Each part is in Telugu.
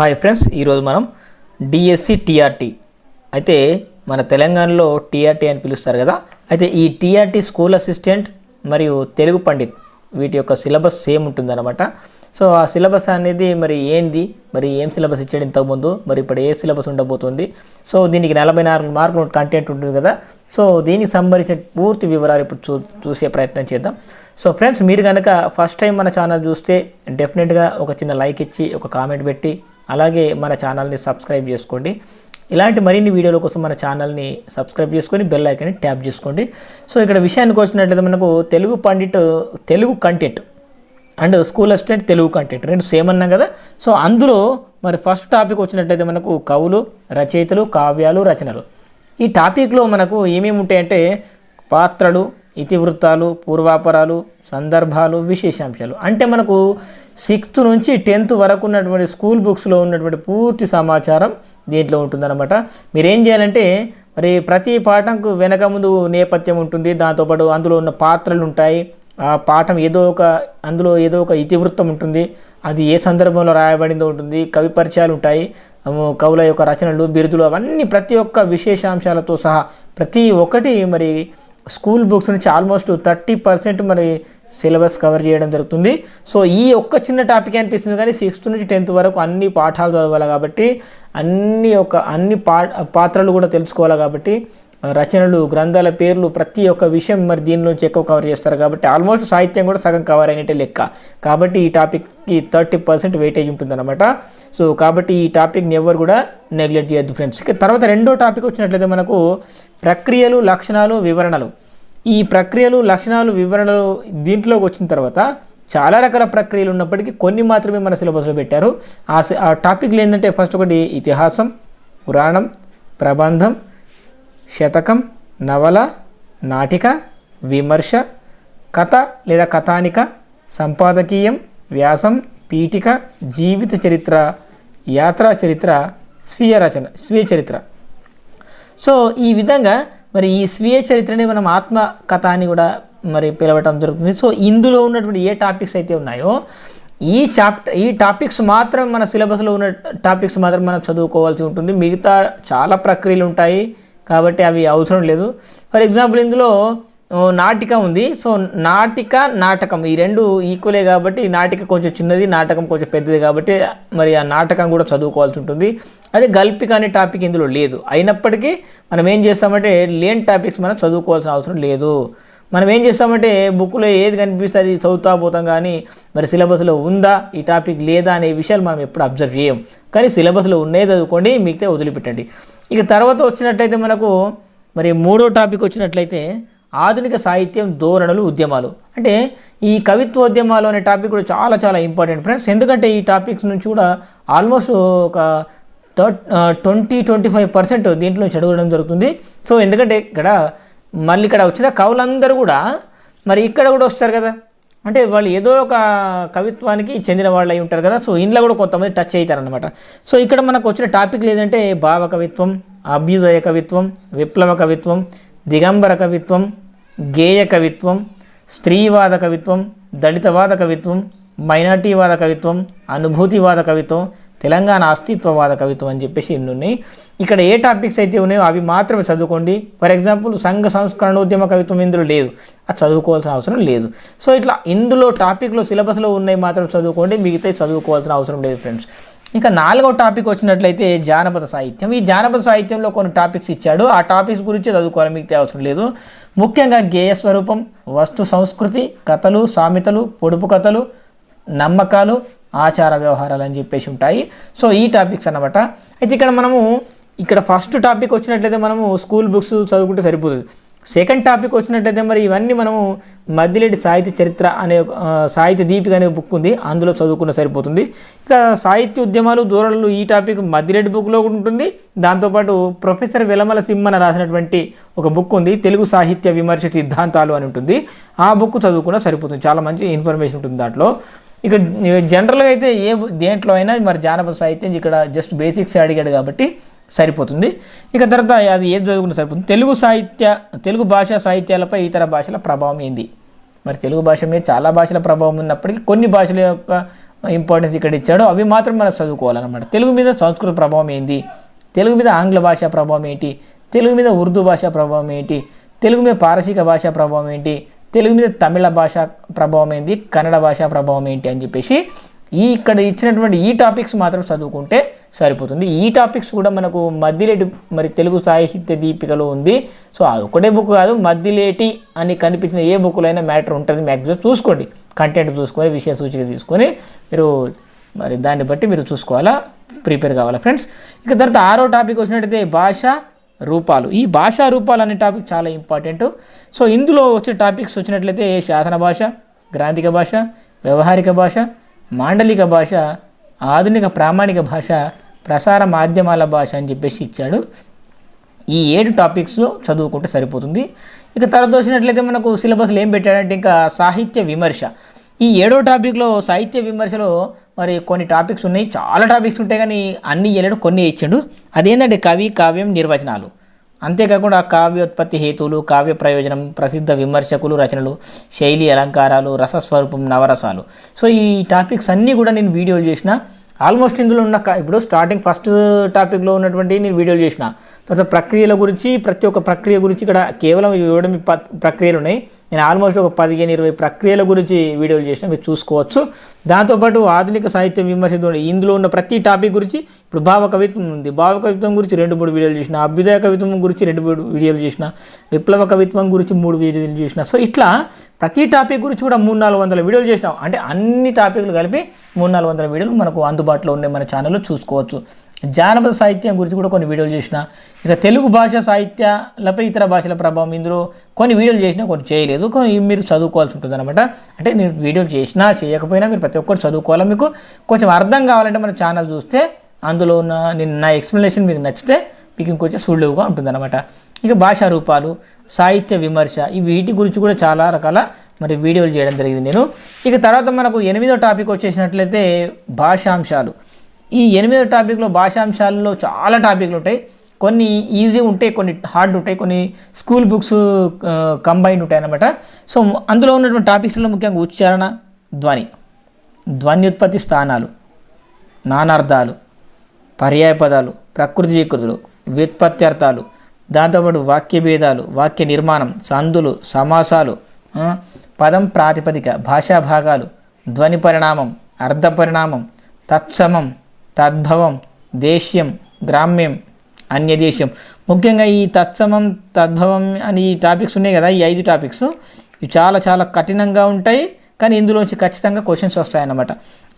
హాయ్ ఫ్రెండ్స్ ఈరోజు మనం డిఎస్సి టీఆర్టీ అయితే మన తెలంగాణలో టీఆర్టీ అని పిలుస్తారు కదా అయితే ఈ టీఆర్టీ స్కూల్ అసిస్టెంట్ మరియు తెలుగు పండిత్ వీటి యొక్క సిలబస్ సేమ్ ఉంటుందన్నమాట. సో ఆ సిలబస్ అనేది మరి ఏంది మరి ఏం సిలబస్ ఇచ్చాడు ఇంతకుముందు మరి ఇప్పుడు ఏ సిలబస్ ఉండబోతుంది? సో దీనికి నలభై నాలుగు మార్కులు కంటెంట్ ఉంటుంది కదా సో దీనికి సంబంధించిన పూర్తి వివరాలు ఇప్పుడు చూ చూసే ప్రయత్నం చేద్దాం. సో ఫ్రెండ్స్ మీరు కనుక ఫస్ట్ టైం మన ఛానల్ చూస్తే డెఫినెట్గా ఒక చిన్న లైక్ ఇచ్చి ఒక కామెంట్ పెట్టి అలాగే మన ఛానల్ని సబ్స్క్రైబ్ చేసుకోండి. ఇలాంటి మరిన్ని వీడియోల కోసం మన ఛానల్ని సబ్స్క్రైబ్ చేసుకొని బెల్ ఐకన్ని ట్యాప్ చేసుకోండి. సో ఇక్కడ విషయానికి వచ్చినట్లయితే మనకు Telugu pandit Telugu content and school assistant Telugu content రెండు సేమ్ అన్నాం కదా. సో అందులో మరి ఫస్ట్ టాపిక్ వచ్చినట్లయితే మనకు కవులు రచయితలు కావ్యాలు రచనలు. ఈ టాపిక్లో మనకు ఏమేమి ఉంటాయంటే పాత్రలు ఇతివృత్తాలు పూర్వాపరాలు సందర్భాలు విశేషాంశాలు. అంటే మనకు సిక్స్త్ నుంచి టెన్త్ వరకు ఉన్నటువంటి స్కూల్ బుక్స్లో ఉన్నటువంటి పూర్తి సమాచారం దీంట్లో ఉంటుందన్నమాట. మీరేం చేయాలంటే మరి ప్రతి పాఠంకు వెనక ముందు నేపథ్యం ఉంటుంది. దాంతోపాటు అందులో ఉన్న పాత్రలు ఉంటాయి. ఆ పాఠం ఏదో ఒక అందులో ఏదో ఒక ఇతివృత్తం ఉంటుంది. అది ఏ సందర్భంలో రాయబడిందో ఉంటుంది. కవి పరిచయాలు ఉంటాయి. కవుల యొక్క రచనలు బిరుదులు అవన్నీ ప్రతి ఒక్క విశేషాంశాలతో సహా ప్రతి ఒక్కటి మరి స్కూల్ బుక్స్ నుంచి ఆల్మోస్ట్ థర్టీ పర్సెంట్ మరి సిలబస్ కవర్ చేయడం జరుగుతుంది. సో ఈ ఒక్క చిన్న టాపిక్ అనిపిస్తుంది కానీ సిక్స్త్ నుంచి టెన్త్ వరకు అన్ని పాఠాలు చదవాలి కాబట్టి అన్ని ఒక అన్ని పా పాత్రలు కూడా తెలుసుకోవాలి కాబట్టి రచనలు గ్రంథాల పేర్లు ప్రతి ఒక్క విషయం మరి దీనిలోంచి ఎక్కువ కవర్ చేస్తారు కాబట్టి ఆల్మోస్ట్ సాహిత్యం కూడా సగం కవర్ అయినట్టే లెక్క. కాబట్టి ఈ టాపిక్కి థర్టీ పర్సెంట్ వెయిటేజ్ ఉంటుందన్నమాట. సో కాబట్టి ఈ టాపిక్ని ఎవరు కూడా నెగ్లెక్ట్ చేయొద్దు ఫ్రెండ్స్ ఇక తర్వాత రెండో టాపిక్ వచ్చినట్లయితే మనకు ప్రక్రియలు లక్షణాలు వివరణలు. ఈ ప్రక్రియలు లక్షణాలు వివరణలు దీంట్లోకి వచ్చిన తర్వాత చాలా రకాల ప్రక్రియలు ఉన్నప్పటికీ కొన్ని మాత్రమే మన సిలబస్లో పెట్టారు. ఆ ఆ టాపిక్లు ఏంటంటే ఫస్ట్ ఒకటి ఇతిహాసం పురాణం ప్రబంధం శతకం నవల నాటిక విమర్శ కథ లేదా కథానిక సంపాదకీయం వ్యాసం పీఠిక జీవిత చరిత్ర యాత్రా చరిత్ర స్వీయ రచన స్వీయ చరిత్ర. సో ఈ విధంగా మరి ఈ స్వీయ చరిత్రని మనం ఆత్మ కథ అని కూడా మరి పిలవటం జరుగుతుంది. సో ఇందులో ఉన్నటువంటి ఏ టాపిక్స్ అయితే ఉన్నాయో ఈ చాప్టర్ ఈ టాపిక్స్ మాత్రం మన సిలబస్లో ఉన్న టాపిక్స్ మాత్రం మనం చదువుకోవాల్సి ఉంటుంది. మిగతా చాలా ప్రక్రియలు ఉంటాయి. కాబట్టి అవి అవసరం లేదు. ఫర్ ఎగ్జాంపుల్ ఇందులో నాటిక ఉంది. సో నాటిక నాటకం ఈ రెండు ఈక్వలే కాబట్టి నాటిక కొంచెం చిన్నది నాటకం కొంచెం పెద్దది కాబట్టి మరి ఆ నాటకం కూడా చదువుకోవాల్సి ఉంటుంది. అదే గల్పిక అనే టాపిక్ ఇందులో లేదు. అయినప్పటికీ మనం ఏం చేస్తామంటే లేని టాపిక్స్ మనం చదువుకోవాల్సిన అవసరం లేదు. మనం ఏం చేస్తామంటే బుక్లో ఏది కనిపిస్తే అది చదువుతా పోతాం కానీ మరి సిలబస్లో ఉందా ఈ టాపిక్ లేదా అనే విషయాలు మనం ఎప్పుడు అబ్జర్వ్ చేయం. కానీ సిలబస్లో ఉన్నాయి చదువుకోండి మిగతా వదిలిపెట్టండి. ఇక తర్వాత వచ్చినట్లయితే మనకు మరి మూడో టాపిక్ వచ్చినట్లయితే ఆధునిక సాహిత్యం ధోరణులు ఉద్యమాలు. అంటే ఈ కవిత్వోద్యమాలు అనే టాపిక్ కూడా చాలా చాలా ఇంపార్టెంట్ ఫ్రెండ్స్. ఎందుకంటే ఈ టాపిక్స్ నుంచి కూడా ఆల్మోస్ట్ ఒక థర్ట్ ట్వంటీ ట్వంటీ ఫైవ్ పర్సెంట్ దీంట్లో చదవడం జరుగుతుంది. సో ఎందుకంటే ఇక్కడ మళ్ళీ ఇక్కడ వచ్చిన కవులందరూ కూడా మరి ఇక్కడ కూడా వస్తారు కదా. అంటే వాళ్ళు ఏదో ఒక కవిత్వానికి చెందిన వాళ్ళు అయి ఉంటారు కదా సో ఇంట్లో కూడా కొంతమంది టచ్ అవుతారనమాట సో ఇక్కడ మనకు వచ్చిన టాపిక్ లేదంటే భావ కవిత్వం అభ్యుదయ కవిత్వం విప్లవ కవిత్వం దిగంబర కవిత్వం గేయ కవిత్వం స్త్రీవాద కవిత్వం దళితవాద కవిత్వం మైనార్టీవాద కవిత్వం అనుభూతివాద కవిత్వం తెలంగాణ అస్తిత్వవాద కవిత్వం అని చెప్పేసి ఇన్ని ఉన్నాయి? ఇక్కడ ఏ టాపిక్స్ అయితే ఉన్నాయో అవి మాత్రమే చదువుకోండి. ఫర్ ఎగ్జాంపుల్ సంఘ సంస్కరణోద్యమ కవిత్వం ఇందులో లేదు. అది చదువుకోవాల్సిన అవసరం లేదు. సో ఇట్లా ఇందులో టాపిక్లో సిలబస్లో ఉన్నాయి మాత్రం చదువుకోండి. మిగతా చదువుకోవాల్సిన అవసరం లేదు ఫ్రెండ్స్ ఇంకా నాలుగో టాపిక్ వచ్చినట్లయితే జానపద సాహిత్యం. ఈ జానపద సాహిత్యంలో కొన్ని టాపిక్స్ ఇచ్చాడు. ఆ టాపిక్స్ గురించి చదువుకోవాలి మిగతా అవసరం లేదు. ముఖ్యంగా గేయ స్వరూపం వస్తు సంస్కృతి కథలు సామెతలు పొడుపు కథలు నమ్మకాలు ఆచార వ్యవహారాలు అని చెప్పేసి ఉంటాయి. సో ఈ టాపిక్స్ అన్నమాట. అయితే ఇక్కడ మనము ఇక్కడ ఫస్ట్ టాపిక్ వచ్చినట్లయితే మనము స్కూల్ బుక్స్ చదువుకుంటే సరిపోతుంది. సెకండ్ టాపిక్ వచ్చినట్లయితే మరి ఇవన్నీ మనము మద్దిలేటి సాహిత్య చరిత్ర అనే సాహిత్య దీపిక అనే బుక్ ఉంది. అందులో చదువుకుంటే సరిపోతుంది. ఇక సాహిత్య ఉద్యమాలు దూరాలు ఈ టాపిక్ మద్దిలేటి బుక్లో కూడా ఉంటుంది. దాంతోపాటు ప్రొఫెసర్ వెలమల సింహన రాసినటువంటి ఒక బుక్ ఉంది. తెలుగు సాహిత్య విమర్శ సిద్ధాంతాలు అని ఉంటుంది. ఆ బుక్ చదువుకున్న సరిపోతుంది. చాలా మంచి ఇన్ఫర్మేషన్ ఉంటుంది దాంట్లో. ఇక జనరల్గా అయితే ఏ దేంట్లో అయినా మరి జానపద సాహిత్యం ఇక్కడ జస్ట్ బేసిక్స్ అడిగాడు కాబట్టి సరిపోతుంది. ఇక తర్వాత అది ఏది చదువుకుంటే సరిపోతుంది. తెలుగు సాహిత్య తెలుగు భాషా సాహిత్యాలపై ఇతర భాషల ప్రభావం ఏంది? మరి తెలుగు భాష మీద చాలా భాషల ప్రభావం ఉన్నప్పటికీ కొన్ని భాషల యొక్క ఇంపార్టెన్స్ ఇక్కడ ఇచ్చాడు. అవి మాత్రం మనం చదువుకోవాలన్నమాట. తెలుగు మీద సంస్కృత ప్రభావం ఏంది? తెలుగు మీద ఆంగ్ల భాష ప్రభావం ఏంటి? తెలుగు మీద ఉర్దూ భాష ప్రభావం ఏంటి? తెలుగు మీద పారసీక భాష ప్రభావం ఏంటి? తెలుగు మీద తమిళ భాష ప్రభావం ఏంటి కన్నడ భాష ప్రభావం ఏంటి అని చెప్పేసి ఈ ఇక్కడ ఇచ్చినటువంటి ఈ టాపిక్స్ మాత్రం చదువుకుంటే సరిపోతుంది. ఈ టాపిక్స్ కూడా మనకు మద్దిలేటి మరి తెలుగు సాహిత్య దీపికలో ఉంది. సో అది ఒకటే బుక్ కాదు మద్దిలేటి అని కనిపించిన ఏ బుక్లో అయినా మ్యాటర్ ఉంటుంది. మ్యాక్సిమం చూసుకోండి. కంటెంట్ చూసుకొని విషయ సూచిక తీసుకొని మీరు మరి దాన్ని బట్టి మీరు చూసుకోవాలా ప్రిపేర్ కావాలా ఫ్రెండ్స్ ఇక తర్వాత ఆరో టాపిక్ వచ్చినట్టయితే భాష రూపాలు. ఈ భాషా రూపాలు అనే టాపిక్ చాలా ఇంపార్టెంట్ సో ఇందులో వచ్చే టాపిక్స్ వచ్చినట్లయితే శాసన భాష గ్రాంధిక భాష వ్యవహారిక భాష మాండలిక భాష ఆధునిక ప్రామాణిక భాష ప్రసార మాధ్యమాల భాష అని చెప్పేసి ఇచ్చాడు. ఈ ఏడు టాపిక్స్ చదువుకుంటే సరిపోతుంది. ఇక తర్వాత వచ్చినట్లయితే మనకు సిలబస్లో ఏం పెట్టాడంటే ఇంకా సాహిత్య విమర్శ. ఈ ఏడో టాపిక్లో సాహిత్య విమర్శలో మరి కొన్ని టాపిక్స్ ఉన్నాయి. చాలా టాపిక్స్ ఉంటాయి కానీ అన్ని ఇయ్యలేడు కొన్ని ఇచ్చాడు. అదేంటంటే కవి కావ్యం నిర్వచనాలు. అంతేకాకుండా కావ్యోత్పత్తి హేతువులు కావ్య ప్రయోజనం ప్రసిద్ధ విమర్శకులు రచనలు శైలి అలంకారాలు రసస్వరూపం నవరసాలు. సో ఈ టాపిక్స్ అన్నీ కూడా నేను వీడియోలు చేసిన. ఆల్మోస్ట్ ఇందులో ఉన్న ఇప్పుడు స్టార్టింగ్ ఫస్ట్ టాపిక్లో ఉన్నటువంటి నేను వీడియోలు చేసిన. తర్వాత ప్రక్రియల గురించి ప్రతి ఒక్క ప్రక్రియ గురించి ఇక్కడ కేవలం ఇవ్వడం ప్రక్రియలు ఉన్నాయి. నేను ఆల్మోస్ట్ ఒక పదిహేను ఇరవై ప్రక్రియల గురించి వీడియోలు చేసిన మీరు చూసుకోవచ్చు. దాంతోపాటు ఆధునిక సాహిత్యం విమర్శించడం ఇందులో ఉన్న ప్రతి టాపిక్ గురించి ఇప్పుడు భావ కవిత్వం ఉంది. భావ కవిత్వం గురించి రెండు మూడు వీడియోలు చేసిన అభ్యుదయ కవిత్వం గురించి రెండు మూడు వీడియోలు చేసిన విప్లవ కవిత్వం గురించి మూడు వీడియోలు చేసిన. సో ఇట్లా ప్రతి టాపిక్ గురించి కూడా మూడు నాలుగు వందల వీడియోలు చేసినాం. అంటే అన్ని టాపిక్లు కలిపి మూడు నాలుగు వందల వీడియోలు మనకు అందుబాటులో ఉన్నాయి మన ఛానల్లో చూసుకోవచ్చు. జానపద సాహిత్యం గురించి కూడా కొన్ని వీడియోలు చేసిన ఇక తెలుగు భాష సాహిత్యాలపై ఇతర భాషల ప్రభావం ఇందులో కొన్ని వీడియోలు చేసినా కొన్ని చేయలేదు. కొన్ని మీరు చదువుకోవాల్సి ఉంటుంది అనమాట అంటే నేను వీడియోలు చేసినా చేయకపోయినా మీరు ప్రతి ఒక్కరు చదువుకోవాలి. మీకు కొంచెం అర్థం కావాలంటే మన ఛానల్ చూస్తే అందులో ఉన్న నేను నా ఎక్స్ప్లెనేషన్ మీకు నచ్చితే మీకు ఇంకొంచెం సులువుగా ఉంటుందన్నమాట. ఇక భాషా రూపాలు సాహిత్య విమర్శ ఈ వీటి గురించి కూడా చాలా రకాల మరి వీడియోలు చేయడం జరిగింది నేను. ఇక తర్వాత మనకు ఎనిమిదో టాపిక్ వచ్చేసినట్లయితే భాషాంశాలు. ఈ ఎనిమిదో టాపిక్లో భాషాంశాలలో చాలా టాపిక్లు ఉంటాయి. కొన్ని ఈజీ ఉంటాయి కొన్ని హార్డ్ ఉంటాయి కొన్ని స్కూల్ బుక్స్ కంబైన్డ్ ఉంటాయి అన్నమాట. సో అందులో ఉన్నటువంటి టాపిక్స్లో ముఖ్యంగా ఉచ్చారణ ధ్వని ధ్వన్యుత్పత్తి స్థానాలు నానార్థాలు పర్యాయపదాలు ప్రకృతి వికృతులు వ్యుత్పత్తి అర్థాలు దాంతోపాటు వాక్య భేదాలు వాక్య నిర్మాణం సందులు సమాసాలు పదం ప్రాతిపదిక భాషా భాగాలు ధ్వని పరిణామం అర్థ పరిణామం తత్సమం తద్భవం దేశ్యం గ్రామ్యం అన్యదేశం ముఖ్యంగా ఈ తత్సమం తద్భవం అని ఈ టాపిక్స్ ఉన్నాయి కదా ఈ ఐదు టాపిక్స్. ఇవి చాలా చాలా కఠినంగా ఉంటాయి కానీ ఇందులోంచి ఖచ్చితంగా క్వశ్చన్స్ వస్తాయన్నమాట.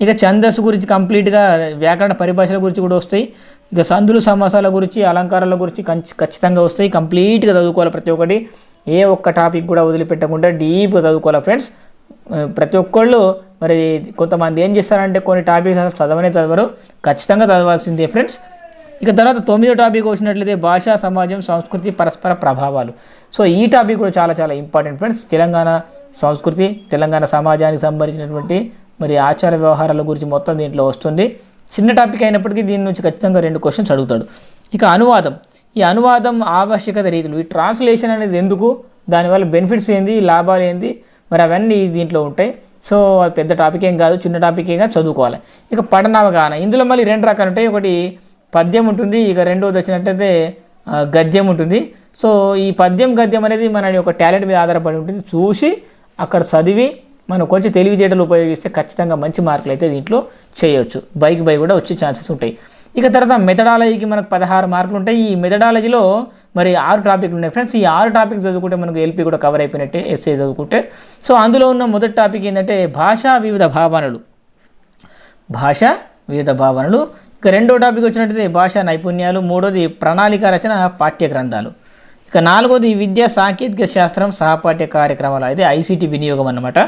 ఇక ఛందస్సు గురించి కంప్లీట్గా వ్యాకరణ పరిభాషల గురించి కూడా వస్తాయి. ఇక సందులు సమాసాల గురించి అలంకారాల గురించి కంచి- ఖచ్చితంగా వస్తాయి. కంప్లీట్గా చదువుకోవాలి ప్రతి ఒక్కటి. ఏ ఒక్క టాపిక్ కూడా వదిలిపెట్టకుండా డీప్గా చదువుకోవాలి ఫ్రెండ్స్. ప్రతి ఒక్కళ్ళు మరి కొంతమంది ఏం చేస్తారంటే కొన్ని టాపిక్స్ అసలు చదవనే చదవరు. ఖచ్చితంగా చదవాల్సిందే ఫ్రెండ్స్ ఇక తర్వాత తొమ్మిదో టాపిక్ వచ్చినట్లయితే భాష సమాజం సంస్కృతి పరస్పర ప్రభావాలు. సో ఈ టాపిక్ కూడా చాలా చాలా ఇంపార్టెంట్ ఫ్రెండ్స్ తెలంగాణ సంస్కృతి తెలంగాణ సమాజానికి సంబంధించినటువంటి మరి ఆచార వ్యవహారాల గురించి మొత్తం దీంట్లో వస్తుంది. చిన్న టాపిక్ అయినప్పటికీ దీని నుంచి ఖచ్చితంగా రెండు క్వశ్చన్స్ అడుగుతాడు. ఇక అనువాదం. ఈ అనువాదం ఆవశ్యకత రీతులు ఈ ట్రాన్స్లేషన్ అనేది ఎందుకు? దానివల్ల బెనిఫిట్స్ ఏంది? లాభాలు ఏంది? మరి అవన్నీ దీంట్లో ఉంటాయి. సో అది పెద్ద టాపిక్ ఏం కాదు చిన్న టాపిక్ ఏం కాదు చదువుకోవాలి. ఇక పఠనావగాహన. ఇందులో మళ్ళీ రెండు రకాలు ఉంటాయి. ఒకటి పద్యం ఉంటుంది ఇక రెండోది వచ్చినట్టయితే గద్యం ఉంటుంది. సో ఈ పద్యం గద్యం అనేది మన యొక్క టాలెంట్ మీద ఆధారపడి ఉంటుంది. చూసి అక్కడ చదివి మనం కొంచెం తెలివితేటలు ఉపయోగిస్తే ఖచ్చితంగా మంచి మార్కులు అయితే దీంట్లో చేయొచ్చు. బైక్ బై కూడా వచ్చే ఛాన్సెస్ ఉంటాయి. ఇక తర్వాత మెథడాలజీకి మనకు పదహారు మార్కులు ఉంటాయి. ఈ మెథడాలజీలో మరి ఆరు టాపిక్లు ఉన్నాయి ఫ్రెండ్స్. ఈ ఆరు టాపిక్ చదువుకుంటే మనకు ఎల్పి కూడా కవర్ అయిపోయినట్టే ఎస్ఏ చదువుకుంటే. సో అందులో ఉన్న మొదటి టాపిక్ ఏంటంటే భాషా వివిధ భావనలు. భాష వివిధ భావనలు. ఇక రెండో టాపిక్ వచ్చినట్టయితే భాషా నైపుణ్యాలు. మూడోది ప్రణాళిక రచన పాఠ్య గ్రంథాలు ఇక నాలుగోది విద్యా సాంకేతిక శాస్త్రం సహపాఠ్య కార్యక్రమాలు. అయితే ఐసీటీ వినియోగం అన్నమాట.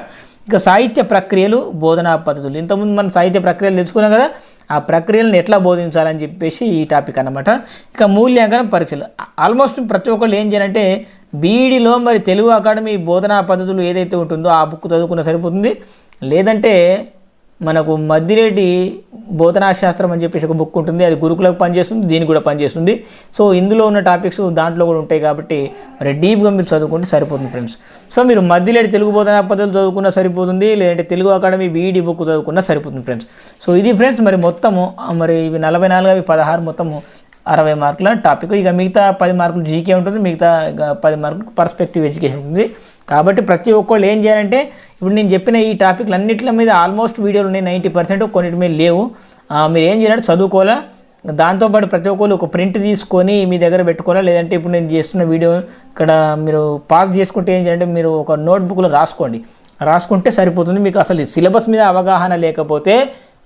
ఇక సాహిత్య ప్రక్రియలు బోధనా పద్ధతులు. ఇంతకుముందు మనం సాహిత్య ప్రక్రియలు తెలుసుకున్నాం కదా ఆ ప్రక్రియలను ఎట్లా బోధించాలని చెప్పేసి ఈ టాపిక్ అన్నమాట. ఇక మూల్యాంకనం పరీక్షలు. ఆల్మోస్ట్ ప్రతి ఒక్కళ్ళు ఏం చేయాలంటే బీఈడిలో మరి తెలుగు అకాడమీ బోధనా పద్ధతులు ఏదైతే ఉంటుందో ఆ బుక్ చదువుకున్న సరిపోతుంది. లేదంటే మనకు మద్దిరెడ్డి బోధనా శాస్త్రం అని చెప్పేసి ఒక బుక్ ఉంటుంది. అది గురుకులకు పనిచేస్తుంది దీనికి కూడా పనిచేస్తుంది. సో ఇందులో ఉన్న టాపిక్స్ దాంట్లో కూడా ఉంటాయి కాబట్టి మరి డీప్గా మీరు చదువుకుంటే సరిపోతుంది ఫ్రెండ్స్. సో మీరు మధ్యలేటి తెలుగు బోధనా పద్ధతులు చదువుకున్నా సరిపోతుంది లేదంటే తెలుగు అకాడమీ బీఈడి బుక్ చదువుకున్నా సరిపోతుంది ఫ్రెండ్స్. సో ఇది ఫ్రెండ్స్ మరి మొత్తము మరి ఇవి నలభై నాలుగు అవి పదహారు మొత్తము అరవై మార్కుల టాపిక్. ఇక మిగతా పది మార్కులు జీకే ఉంటుంది మిగతా పది మార్కులు పర్స్పెక్టివ్ ఎడ్యుకేషన్ ఉంటుంది. కాబట్టి ప్రతి ఒక్కళ్ళు ఏం చేయాలంటే ఇప్పుడు నేను చెప్పిన ఈ టాపిక్లు అన్నింటి మీద ఆల్మోస్ట్ వీడియోలు ఉన్నాయి నైంటీ పర్సెంట్ కొన్నిటి మీద లేవు. మీరు ఏం చేయాలంటే చదువుకోవాలా? దాంతోపాటు ప్రతి ఒక్కరు ఒక ప్రింట్ తీసుకొని మీ దగ్గర పెట్టుకోవాలా? లేదంటే ఇప్పుడు నేను చేస్తున్న వీడియో ఇక్కడ మీరు పాస్ చేసుకుంటే ఏం చేయాలంటే మీరు ఒక నోట్బుక్లో రాసుకోండి. రాసుకుంటే సరిపోతుంది. మీకు అసలు సిలబస్ మీద అవగాహన లేకపోతే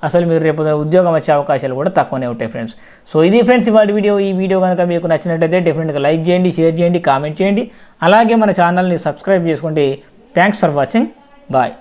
అసలు మీరు రేపు ఉద్యోగం వచ్చే అవకాశాలు కూడా తక్కువనే ఉంటాయి ఫ్రెండ్స్. సో ఇది ఫ్రెండ్స్ ఇవాళ వీడియో. ఈ వీడియో కనుక మీకు నచ్చినట్టయితే డెఫినెట్గా లైక్ చేయండి షేర్ చేయండి కామెంట్ చేయండి. అలాగే మన ఛానల్ని సబ్స్క్రైబ్ చేసుకోండి థ్యాంక్స్ ఫర్ వాచింగ్ Vậy.